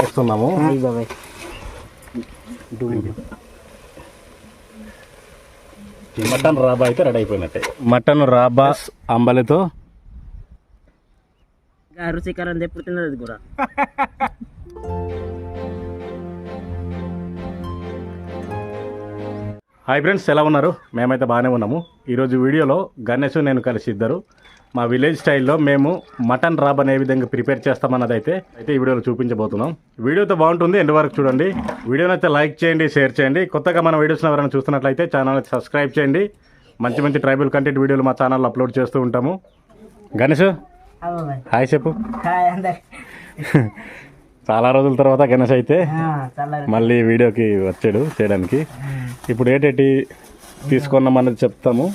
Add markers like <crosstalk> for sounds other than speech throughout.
వేస్తున్నాము. బాబాయ్ మటన్ రాబా అయితే రెడీ అయిపోయినట్టే. మటన్ రాబా అంబలితో. రుచికరం ఎప్పుడు తిన్నది <laughs> హాయ్ ఫ్రెండ్స్ ఎలా ఉన్నారు? మేమైతే బాగానే ఉన్నాము. ఈరోజు వీడియోలో గణేష్ నేను కలిసి ఇద్దరు. మా విలేజ్ స్టైల్లో మేము మటన్ రాబ్ అనే విధంగా ప్రిపేర్ చేస్తామన్నది అయితే అయితే ఈ వీడియోలో చూపించబోతున్నాం. వీడియోతో బాగుంటుంది ఎండ్ వరకు చూడండి. వీడియోని అయితే లైక్ చేయండి షేర్ చేయండి. కొత్తగా మన వీడియోస్ ఎవరైనా చూస్తున్నట్లయితే ఛానల్ సబ్స్క్రైబ్ చేయండి. మంచి మంచి ట్రైబల్ కంటెంట్ వీడియోలు మా ఛానల్లో అప్లోడ్ చేస్తూ ఉంటాము. గణేష్ హాయ్ చెప్పు. <laughs> చాలా రోజుల తర్వాత గణేష్ అయితే మళ్ళీ వీడియోకి వచ్చాడు చేయడానికి. ఇప్పుడు ఏంటంటే తీసుకున్నామన్నది చెప్తాము.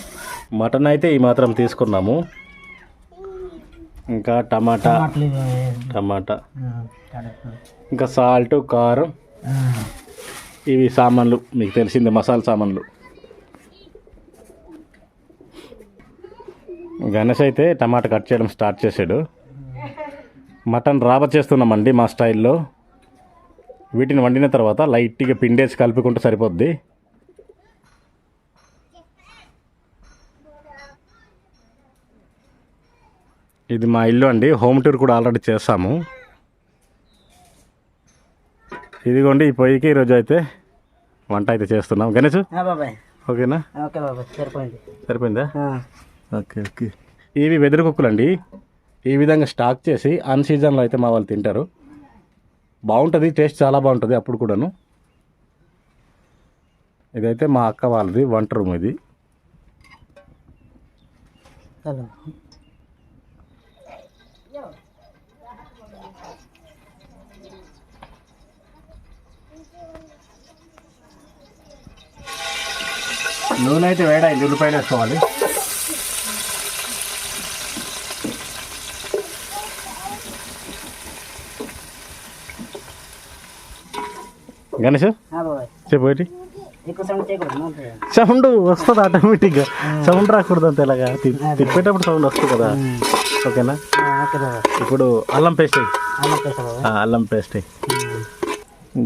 మటన్ అయితే ఈ మాత్రం తీసుకున్నాము. ఇంకా టమాటా. టమాటా. ఇంకా సాల్ట్ కారం. ఇవి సామాన్లు. మీకు తెలిసిందే మసాలా సామాన్లు. గణేష్ అయితే టమాటా కట్ చేయడం స్టార్ట్ చేశాడు. మటన్ రాబ చేస్తున్నామండి మా స్టైల్లో. వీటిని వండిన తర్వాత లైట్గా పిండేసి కలుపుకుంటే సరిపోద్ది. ఇది మా ఇల్లు అండి. హోమ్ టూర్ కూడా ఆల్రెడీ చేస్తాము ఇదిగోండి ఈ పొయ్యికి ఈరోజు అయితే వంట అయితే చేస్తున్నాం. గణేష్? ఓకేనా? సరిపోయింది. Okay okay. ఇవి వెదురు కుక్కలు అండి ఈ విధంగా స్టాక్ చేసి అన్ సీజన్లో అయితే మా వాళ్ళు తింటారు. బాగుంటుంది టేస్ట్ చాలా బాగుంటుంది అప్పుడు కూడాను. ఇదైతే మా అక్క వాళ్ళది వంట రూమ్ ఇది. నూనె అయితే వేడైంది ఉల్లిపాయలు వేసుకోవాలి. గణేష్? చెప్పు సౌండ్ వస్తుంది ఆటోమేటిక్గా సౌండ్ రాకూడదు అంతే ఇలాగా. తిప్పేటప్పుడు సౌండ్ వస్తుంది కదా. ఓకేనా? ఇప్పుడు అల్లం పేస్ట్. అల్లం పేస్ట్.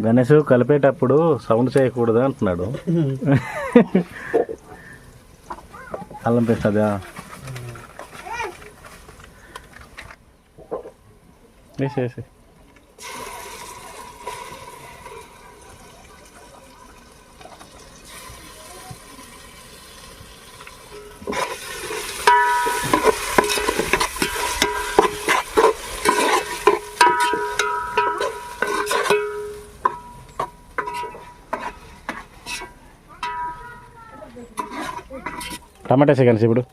గణేష్ కలిపేటప్పుడు సౌండ్ చేయకూడదు అంటున్నాడు. అల్లం పేస్ట్ అదే. వేసి టమాటా వేసే ఇప్పుడు.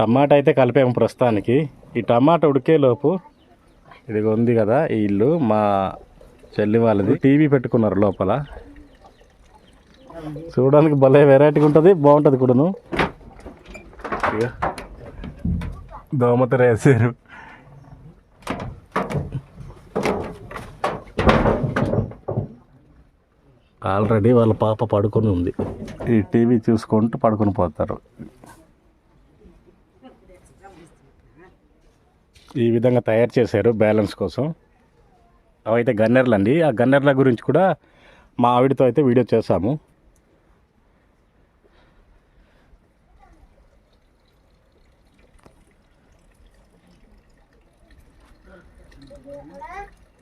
టమాటా అయితే కలిపాము ప్రస్తుతానికి. ఈ టమాటా ఉడికేలోపు ఇది ఉంది కదా ఈ ఇల్లు మా చెల్లి వాళ్ళది. టీవీ పెట్టుకున్నారు లోపల. చూడడానికి భలే వెరైటీగా ఉంటుంది బాగుంటుంది కూడాను. దోమత దోమతెర వేసారు ఆల్రెడీ వాళ్ళ పాప పడుకొని ఉంది. ఈ టీవీ చూసుకుంటూ పడుకొని పోతారు. ఈ విధంగా తయారు చేశారు బ్యాలెన్స్ కోసం. అవైతే గన్నెర్లు అండి. ఆ గన్నెర్ల గురించి కూడా మా ఆవిడతో అయితే వీడియో చేశాము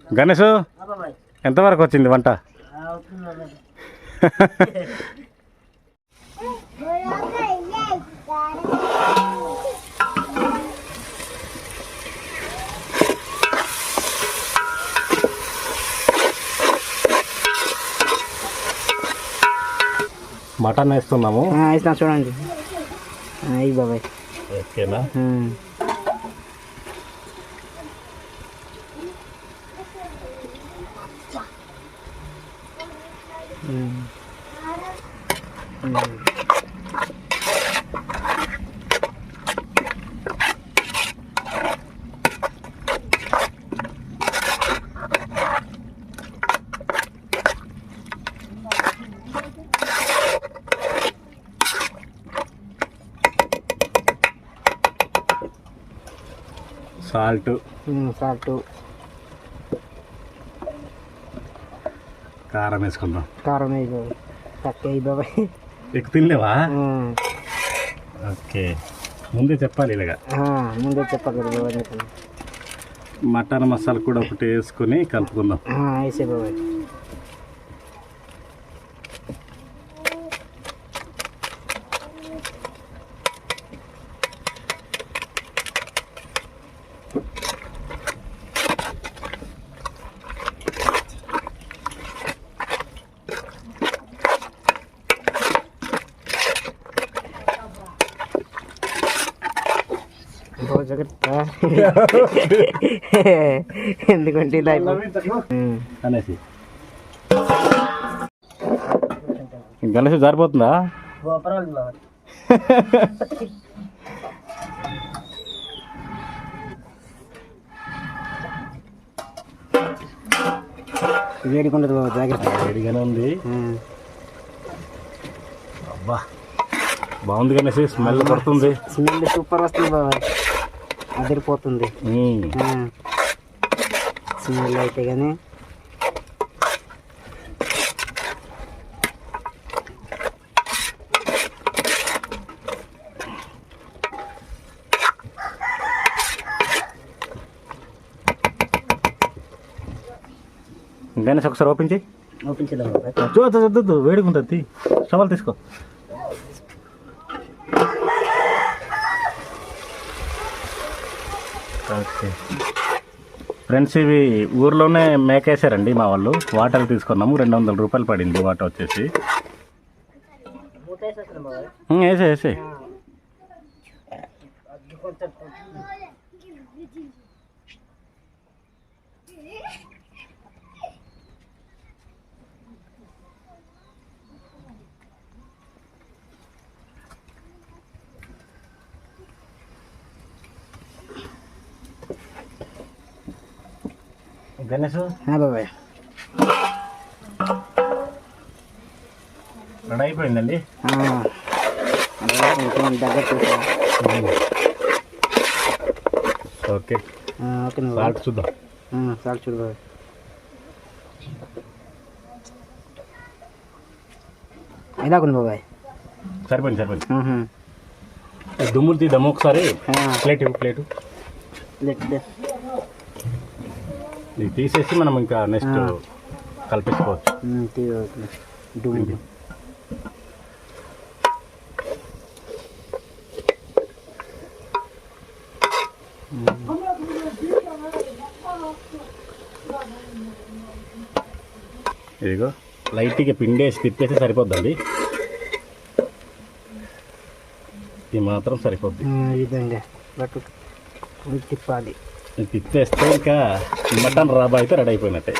గణేష్ ఎంతవరకు వచ్చింది వంట? <laughs> మటన్ వేస్తున్నాము. వేసినా చూడండి. అయ్యి బాబాయ్. ఓకేనా? ఆ. సాల్ట్. సాల్ట్. కారం వేసుకుందాం. కారం వేయి బాబాయ్ తక్కువ వేయి బాబాయ్. ఎక్కువ తినలేవా? ఓకే. ముందే చెప్పాలి ఇలాగా. ముందే నీకు. మటన్ మసాలా కూడా ఒకటి వేసుకొని కలుపుకుందాం. వేసే బాబాయ్ బాబు జాగ్రత్త <laughs> ఎందుకంటే ఇలా. అనేసి గణేష్ జారిపోతుందా? వేడిగా ఉండదు బాబు జాగ్రత్త. వేడిగానే ఉంది. ఉమ్. అబ్బా బాగుంది గణేష్ స్మెల్ పడుతుంది స్మెల్ సూపర్ వస్తుంది బాబాయ్ అదిరిపోతుంది. స్మెల్ అయితే కానీ గణేష్ ఒకసారి ఓపెన్ చేయి. ఓపెన్ చేద్దాం చూద్దు చూద్దు వేడిగా ఉంటుంది సవాల్ తీసుకో ఓకే ఫ్రెండ్స్ ఇవి ఊర్లోనే మేకేసారండి మా వాళ్ళు. వాటర్ తీసుకున్నాము రెండు వందల రూపాయలు పడింది వాటర్ వచ్చేసి. వేసే వేసే గణేష్ బాబాయ్ రెడీ అయిపోయిందండి దగ్గర ఓకే ఓకే సాల్ట్ చూద్దాం సాల్ట్ చూడు బాబాయ్ ఎలాగుంది బాబాయ్ సరిపోయింది సరిపోయింది. దుమ్ములు తీద్దాము ఒకసారి ప్లేట్ ఇవ్వు ప్లేటు లెట్ లెట్. ఇది తీసేసి మనం ఇంకా నెక్స్ట్. కల్పించుకోవచ్చు. ఇదిగో లైట్గా పిండేసి తిప్పేసి సరిపోద్దండి. ఇది మాత్రం సరిపోద్ది. ఆ, ఈ విధంగా పట్టు ఇది తిప్పాలి. తిప్పేస్తే ఇంకా మటన్ రాబా అయితే రెడీ అయిపోయినట్టే.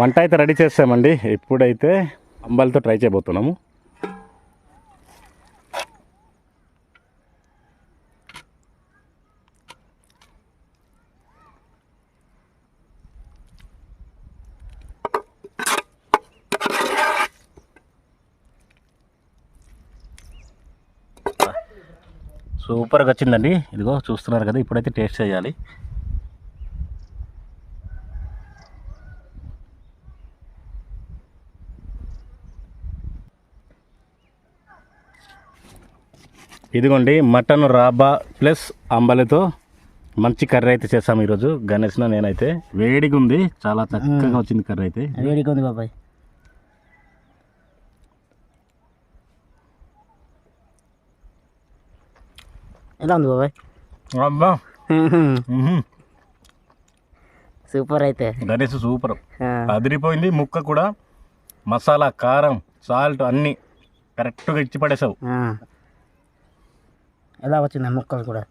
వంట అయితే రెడీ చేస్తామండి. ఇప్పుడైతే అంబాలతో ట్రై చేయబోతున్నాము. సూపర్గా వచ్చిందండి. ఇదిగో చూస్తున్నారు కదా ఇప్పుడైతే టేస్ట్ చేయాలి. ఇదిగోండి మటన్ రాబా ప్లస్ అంబలితో మంచి కర్రీ అయితే చేసాము ఈరోజు. గణేష్న నేనైతే. వేడిగా ఉంది. చాలా చక్కగా వచ్చింది కర్రీ అయితే. వేడిగా ఉంది బాబాయ్. ఎలా ఉంది బాబాయ్? అబ్బా. సూపర్ అయితే. గణేష్ సూపర్. అదిరిపోయింది. ముక్క కూడా మసాలా కారం సాల్ట్ అన్నీ కరెక్ట్గా ఇచ్చి పడేసావు. ఎలా వచ్చింది ఆ ముక్కలు కూడా.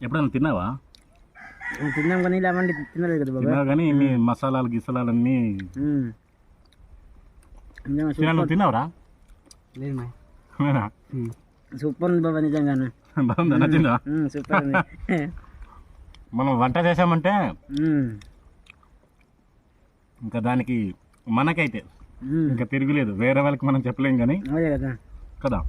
ఎప్పుడైనా తిన్నావా? నేను తిన్నాం కానీ ఇలా వండి తినలేదు కదా బాబా. తిన్నావు కానీ ఇన్ని మసాలాలు గిసలాలు అన్నీ నువ్వు తిన్నావురా? లేదు మా అవునా? సూపర్ ఉంది బాబా నిజంగానే. బాగుందా? నచ్చిందా ఉమ్, సూపర్ ఉంది. మనం వంట చేసామంటే ఉమ్, ఇంకా దానికి మనకైతే. ఇంకా తిరుగులేదు. వేరే వాళ్ళకి మనం చెప్పలేం కానీ. అదే కదా. కదా.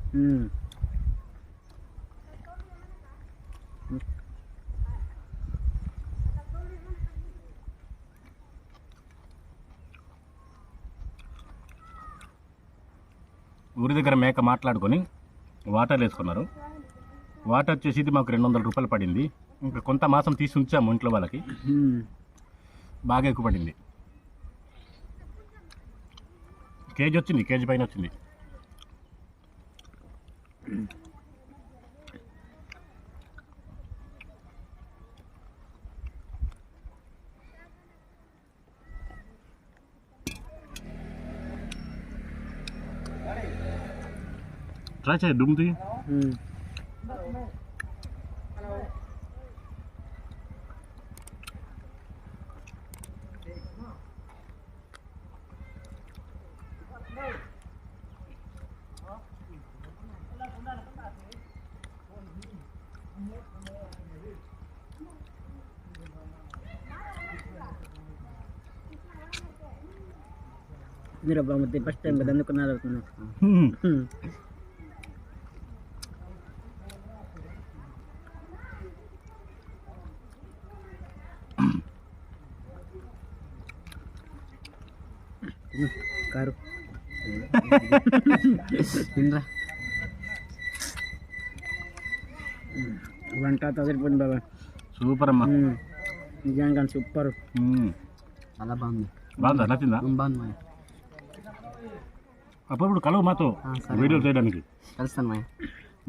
ఊరి దగ్గర మేక మాట్లాడుకొని వాటర్ వేసుకున్నారు. వాటర్ వచ్చేసి ఇది మాకు రెండు వందల రూపాయలు పడింది. ఇంకా కొంత మాసం తీసి ఉంచాము ఇంట్లో వాళ్ళకి. బాగా ఎక్కువ పడింది. కేజీ వచ్చింది కేజీ పైన వచ్చింది ట్రై చేయి దుమ్ముది ఉమ్. మీరు బాగుంది ఫస్ట్ టైం కదా అందుకున్నారు హ్మ్. ఉమ్. కారు తినరా వంట తదిరిపోయింది బాబా సూపర్ అమ్మా ఉమ్. నిజంగా సూపర్ హ్మ్. చాలా బాగుంది బాగుందా నచ్చిందా బాగుంది మా అప్పుడప్పుడు కలువు మాతో వీడియోలు చేయడానికి. కలుస్తాను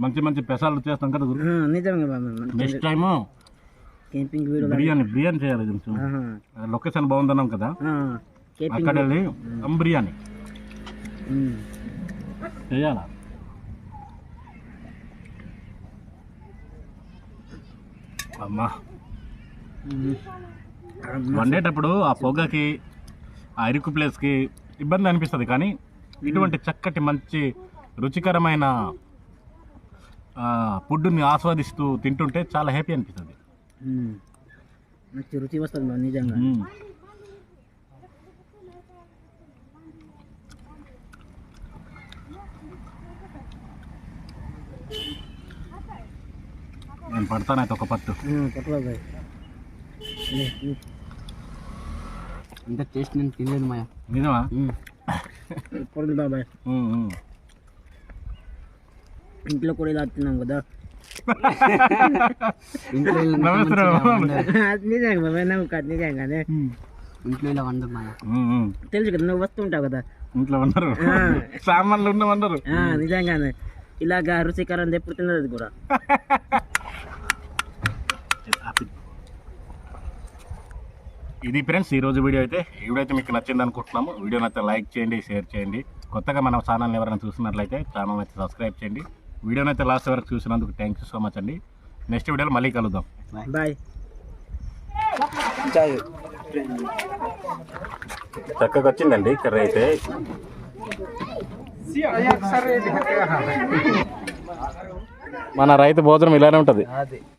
మంచి మంచి పెసాలు చేస్తాం కదా గురు. నిజంగా next time camping video biryani biryani చేయాలి కొంచెం లొకేషన్ బాగుందన్నాం కదా. అక్కడ వెళ్ళి దమ్ బిర్యానీ. చేయాలా? అమ్మా. వండేటప్పుడు ఆ పొగకి ఆ ఇరుకు ప్లేస్కి ఇబ్బంది అనిపిస్తుంది కానీ ఇటువంటి చక్కటి మంచి రుచికరమైన ఆ, ఫుడ్ని ఆస్వాదిస్తూ తింటుంటే చాలా హ్యాపీ అనిపిస్తుంది. మంచి రుచి వస్తుంది నిజంగా. నేను పడతాను అయితే ఒక పట్టు. ఇంత టేస్ట్ నేను తినలేదు మాయా. నిజమా మ్మ్, మ్మ్. ఇంట్లో కూడా ఇలా తిన్నాం కదా. నిజంగా బాబాయ్ కాదు నిజంగానే. ఇంట్లో ఇలా వండరు మ్మ్, మ్మ్. తెలుసు కదా నువ్వు వస్తుంటావు కదా. ఇంట్లో ఉన్నారు. సామాన్లు నిజంగానే. ఇలాగా రుచికరం ఎప్పుడు తినదు కూడా. <laughs> ఇది ఫ్రెండ్స్ ఈ రోజు వీడియో అయితే ఈ వీడియో అయితే మీకు నచ్చింది అనుకుంటున్నాము. వీడియోని అయితే లైక్ చేయండి షేర్ చేయండి. కొత్తగా మన ఛానల్ ఎవరైనా చూసినట్లయితే ఛానల్ అయితే సబ్స్క్రైబ్ చేయండి. వీడియోని అయితే లాస్ట్ వరకు చూసినందుకు థ్యాంక్ యూ సో మచ్ అండి. నెక్స్ట్ వీడియోలో మళ్ళీ కలుద్దాం. బాయ్ చక్కగా వచ్చిందండి కర్రీ అయితే. మన రైతు భోజనం ఇలానే ఉంటుంది. అది